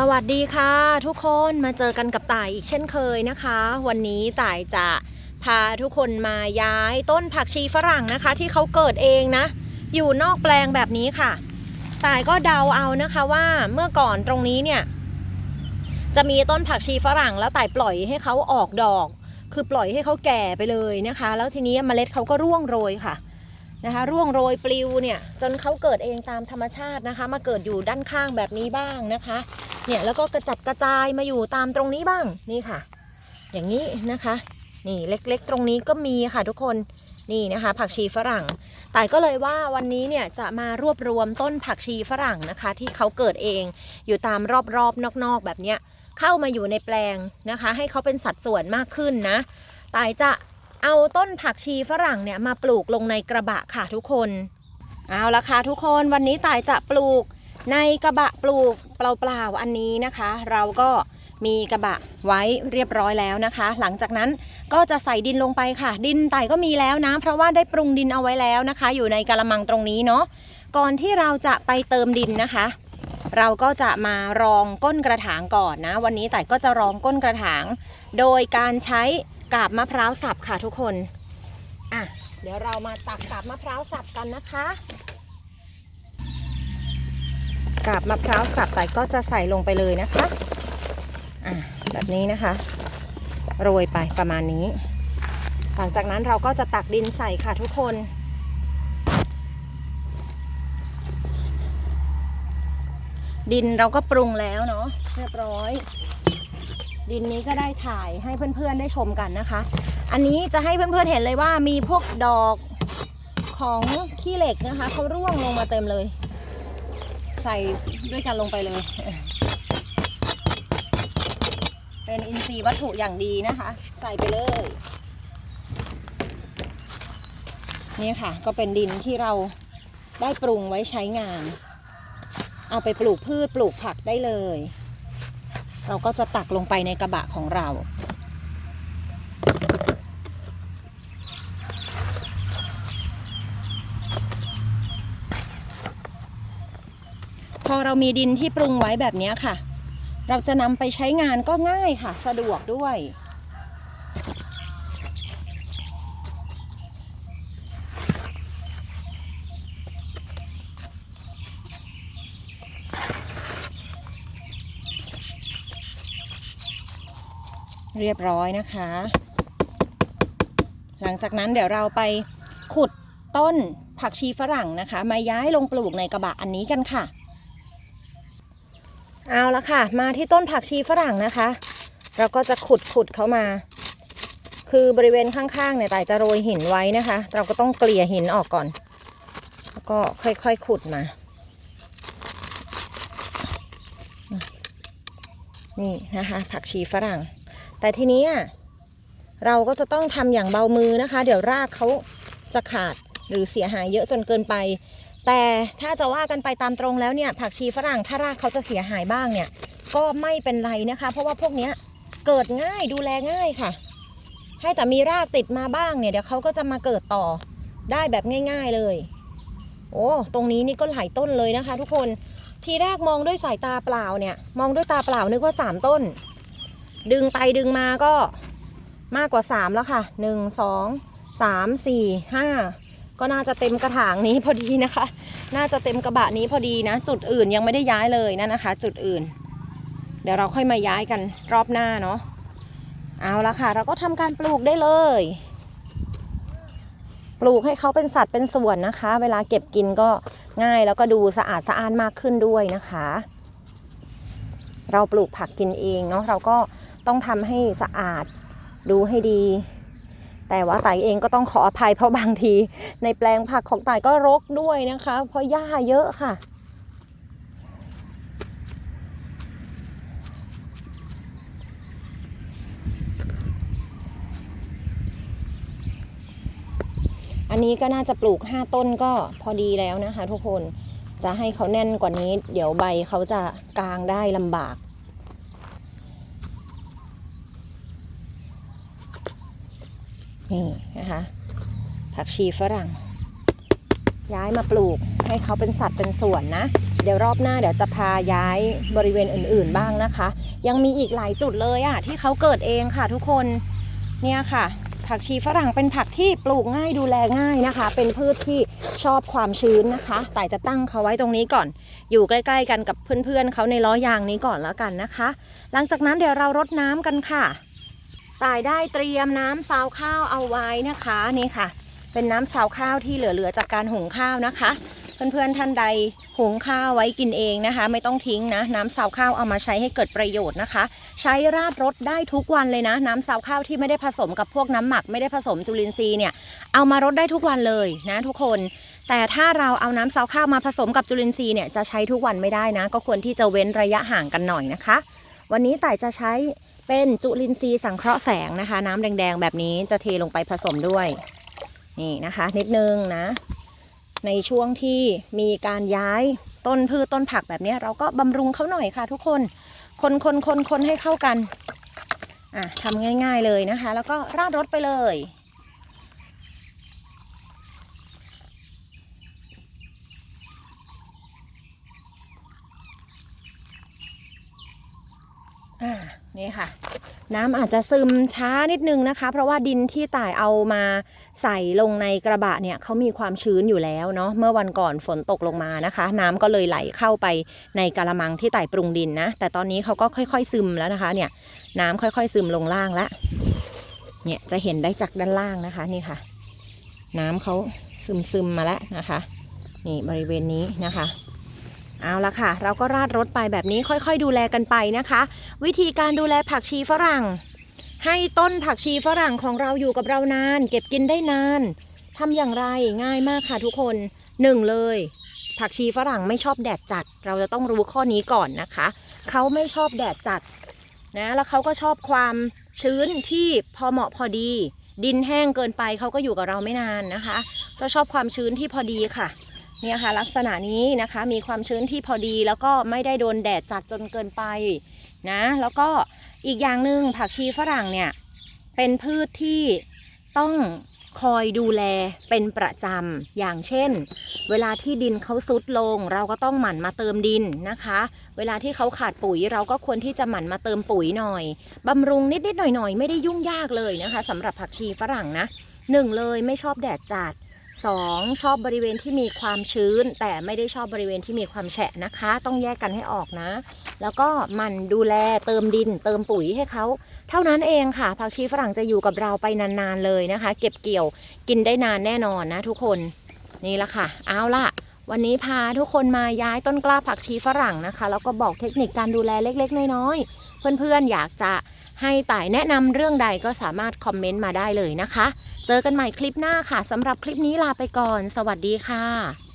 สวัสดีค่ะทุกคนมาเจอกันกับต่ายอีกเช่นเคยนะคะ วันนี้ต่ายจะพาทุกคนมาย้ายต้นผักชีฝรั่งนะคะ ที่เขาเกิดเองนะ อยู่นอกแปลงแบบนี้ค่ะ ต่ายก็เดาเอานะคะว่าเมื่อก่อนตรงนี้เนี่ยจะมีต้นผักชีฝรั่งแล้วต่ายปล่อยให้เขาออกดอก คือปล่อยให้เขาแก่ไปเลยนะคะ แล้วทีนี้เมล็ดเขาก็ร่วงโรยค่ะนะคะร่วงโรยปลิวเนี่ยจนเขาเกิดเองตามธรรมชาตินะคะ มาเกิดอยู่ด้านข้างแบบนี้บ้างนะคะ เนี่ยแล้วก็กระจัดกระจายมาอยู่ตามตรงนี้บ้างนี่ค่ะ อย่างนี้นะคะ นี่เล็กๆ ตรงนี้ก็มีค่ะทุกคนนี่นะคะ ผักชีฝรั่ง แต่ก็เลยว่าวันนี้เนี่ยจะมารวบรวมต้นผักชีฝรั่งนะคะ ที่เขาเกิดเองอยู่ตามรอบๆนอกๆแบบเนี้ยเข้ามาอยู่ในแปลงนะคะ ให้เขาเป็นสัดส่วนมากขึ้นนะแต่ายจะเอาต้นผักชีฝรั่งเนี่ยมาปลูกลงในกระบะค่ะทุกคน เอาละค่ะทุกคนวันนี้ต่ายจะปลูกในกระบะปลูก เปล่าๆอันนี้นะคะ เราก็มีกระบะไว้เรียบร้อยแล้วนะคะ หลังจากนั้นก็จะใส่ดินลงไปค่ะ ดินไต่ก็มีแล้วนะ เพราะว่าได้ปรุงดินเอาไว้แล้วนะคะ อยู่ในกระมังตรงนี้เนาะก่อนที่เราจะไปเติมดินนะคะ เราก็จะมารองก้นกระถางก่อนนะ วันนี้ไต่ก็จะรองก้นกระถาง โดยการใช้กาบมะพร้าวสับค่ะทุกคนอะเดี๋ยวเรามาตักกาบมะพร้าวสับกันนะคะ กาบมะพร้าวสับไปก็จะใส่ลงไปเลยนะคะอ่าแบบนี้นะคะ โรยไปประมาณนี้ หลังจากนั้นเราก็จะตักดินใส่ค่ะทุกคนดินเราก็ปรุงแล้วเนาะเรียบร้อย ดินนี้ก็ได้ถ่ายให้เพื่อนๆได้ชมกันนะคะ อันนี้จะให้เพื่อนๆเห็นเลยว่ามีพวกดอกของขี้เหล็กนะคะเขาร่วงลงมาเต็มเลย ใส่ด้วยกันลงไปเลย เป็นอินทรีย์วัตถุอย่างดีนะคะ ใส่ไปเลย นี่ค่ะ ก็เป็นดินที่เราได้ปรุงไว้ใช้งาน เอาไปปลูกพืชปลูกผักได้เลย เราก็จะตักลงไปในกระบะของเรา อเรามีดินที่ปรุงไว้แบบนี้ค่ะ เราจะนำไปใช้งานก็ง่ายค่ะ สะดวกด้วย เรียบร้อยนะคะ หลังจากนั้นเดี๋ยวเราไปขุดต้นผักชีฝรั่งนะคะ มาย้ายลงปลูกในกระบะอันนี้กันค่ะ เอาละค่ะ มาที่ต้นผักชีฝรั่งนะคะ เราก็จะขุดขุดเขามา คือบริเวณข้างๆเนี่ยต่ายจะโรยหินไว้นะคะ เราก็ต้องเกลี่ยหินออกก่อน แล้วก็ค่อยๆขุดมา นี่นะคะ ผักชีฝรั่ง แต่ทีนี้เราก็จะต้องทำอย่างเบามือนะคะ เดี๋ยวรากเขาจะขาดหรือเสียหายเยอะจนเกินไป แต่ถ้าจะว่ากันไปตามตรงแล้วเนี่ยผักชีฝรั่งถ้ารากเขาจะเสียหายบ้างเนี่ย ก็ไม่เป็นไรนะคะ เพราะว่าพวกเนี้ยเกิดง่ายดูแลง่ายค่ะ ให้แต่มีรากติดมาบ้างเนี่ยเดี๋ยวเขาก็จะมาเกิดต่อได้แบบง่าย ๆเลย โอ้ตรงนี้นี่ก็หลายต้นเลยนะคะ ทุกคนทีแรกมองด้วยสายตาเปล่าเนี่ย มองด้วยตาเปล่านึกว่าสามต้น ดึงไปดึงมาก็มากกว่าสามแล้วค่ะหนึ่งสองสามสี่ห้า ก็น่าจะเต็มกระถางนี้พอดีนะคะ น่าจะเต็มกระบะนี้พอดีนะ จุดอื่นยังไม่ได้ย้ายเลยนะนะคะ จุดอื่น เดี๋ยวเราค่อยมาย้ายกันรอบหน้าเนาะ เอาละค่ะ เราก็ทำการปลูกได้เลย ปลูกให้เขาเป็นสัตว์เป็นส่วนนะคะ เวลาเก็บกินก็ง่ายแล้วก็ดูสะอาดสะอ้านมากขึ้นด้วยนะคะ เราปลูกผักกินเองเนาะเราก็ต้องทำให้สะอาดดูให้ดี แต่ว่าไต่เองก็ต้องขออภัยเพราะบางที ในแปลงผักของไต่ก็รกด้วยนะคะ เพราะหญ้าเยอะค่ะ อันนี้ก็น่าจะปลูก 5 ต้นก็พอดีแล้วนะคะ ทุกคนจะให้เขาแน่นกว่านี้ เดี๋ยวใบเขาจะกลางได้ลำบาก นี่นะคะ ผักชีฝรั่ง ย้ายมาปลูกให้เขาเป็นสัตว์เป็นส่วนนะ เดี๋ยวรอบหน้าเดี๋ยวจะพาย้ายบริเวณอื่นๆบ้างนะคะ ยังมีอีกหลายจุดเลยอะที่เขาเกิดเองค่ะทุกคนเนี่ยค่ะ ผักชีฝรั่งเป็นผักที่ปลูกง่ายดูแลง่ายนะคะ เป็นพืชที่ชอบความชื้นนะคะ แต่จะตั้งเขาไว้ตรงนี้ก่อน อยู่ใกล้ ๆ กันกับเพื่อนๆเขาในล้อยางนี้ก่อนแล้วกันนะคะ หลังจากนั้นเดี๋ยวเรารดน้ำกันค่ะ ตายได้เตรียมน้ำซาวข้าวเอาไว้นะคะนี่ค่ะ เป็นน้ำซาวข้าวที่เหลือๆจากการหุงข้าวนะคะ เพื่อนๆท่านใดหุงข้าวไว้กินเองนะคะ ไม่ต้องทิ้งนะ น้ำซาวข้าวเอามาใช้ให้เกิดประโยชน์นะคะ ใช้ราดรสได้ทุกวันเลยนะ น้ำซาวข้าวที่ไม่ได้ผสมกับพวกน้ำหมักไม่ได้ผสมจุลินทรีย์เนี่ยเอามารดได้ทุกวันเลยนะทุกคน แต่ถ้าเราเอาน้ำซาวข้าวมาผสมกับจุลินทรีย์เนี่ยจะใช้ทุกวันไม่ได้นะ ก็ควรที่จะเว้นระยะห่างกันหน่อยนะคะ วันนี้ต่ายจะใช้ เป็นจุลินทรีย์สังเคราะห์แสงนะคะ น้ำแดง ๆ แบบนี้จะเทลงไปผสมด้วยนี่นะคะ นิดนึงนะ ในช่วงที่มีการย้ายต้นพืชต้นผักแบบนี้ เราก็บำรุงเขาหน่อยค่ะทุกคนคนคนคนคนให้เข้ากันอะทำง่าย ๆเลยนะคะ แล้วก็ราดรสไปเลย นี่ค่ะ น้ำอาจจะซึมช้านิดนึงนะคะ เพราะว่าดินที่ต่ายเอามาใส่ลงในกระบะเนี่ยเขามีความชื้นอยู่แล้วเนาะเมื่อวันก่อนฝนตกลงมานะคะ น้ำก็เลยไหลเข้าไปในกระมังที่ต่ายปรุงดินนะ แต่ตอนนี้เขาก็ค่อยๆซึมแล้วนะคะ เนี่ยน้ำค่อยๆซึมลงล่างล้วเนี่ยจะเห็นได้จากด้านล่างนะคะนี่ค่ะ น้ำเขาซึมๆมาแล้วนะคะ นี่บริเวณนี้นะคะ เอาละค่ะ เราก็ราดรถไปแบบนี้ค่อยๆ ดูแลกันไปนะคะ วิธีการดูแลผักชีฝรั่ง ให้ต้นผักชีฝรั่งของเราอยู่กับเรานาน เก็บกินได้นานทำอย่างไรง่ายมากค่ะทุกคนหนึ่งเลย ผักชีฝรั่งไม่ชอบแดดจัด เราจะต้องรู้ข้อนี้ก่อนนะคะ เขาไม่ชอบแดดจัดนะแล้วเขาก็ชอบความชื้นที่พอเหมาะพอดี ดินแห้งเกินไปเขาก็อยู่กับเราไม่นานนะคะเราชอบความชื้นที่พอดีค่ะ เนี่ยค่ะลักษณะนี้นะคะมีความชื้นที่พอดีแล้วก็ไม่ได้โดนแดดจัดจนเกินไปนะแล้วก็อีกอย่างหนึ่งผักชีฝรั่งเนี่ยเป็นพืชที่ต้องคอยดูแลเป็นประจำอย่างเช่น เวลาที่ดินเขาซุดลง เราก็ต้องหมั่นมาเติมดินนะคะ เวลาที่เขาขาดปุ๋ย เราก็ควรที่จะหมั่นมาเติมปุ๋ยหน่อยบำรุงนิดๆหน่อยๆ ไม่ได้ยุ่งยากเลยนะคะสำหรับผักชีฝรั่งนะหนึ่งเลยไม่ชอบแดดจัด สองชอบบริเวณที่มีความชื้น แต่ไม่ได้ชอบบริเวณที่มีความแฉะนะคะ ต้องแยกกันให้ออกนะ แล้วก็มันดูแลเติมดิน เติมปุ๋ยให้เขาเท่านั้นเองค่ะผักชีฝรั่งจะอยู่กับเราไปนานๆเลยนะคะ เก็บเกี่ยวกินได้นานแน่นอนนะทุกคนนี่ละค่ะ เอาละวันนี้พาทุกคนมาย้ายต้นกล้าผักชีฝรั่งนะคะ แล้วก็บอกเทคนิคการดูแลเล็ก ๆ น้อยๆเพื่อนๆอยากจะ ให้ต่ายแนะนำเรื่องใดก็สามารถคอมเมนต์มาได้เลยนะคะ เจอกันใหม่คลิปหน้าค่ะสำหรับคลิปนี้ลาไปก่อน สวัสดีค่ะ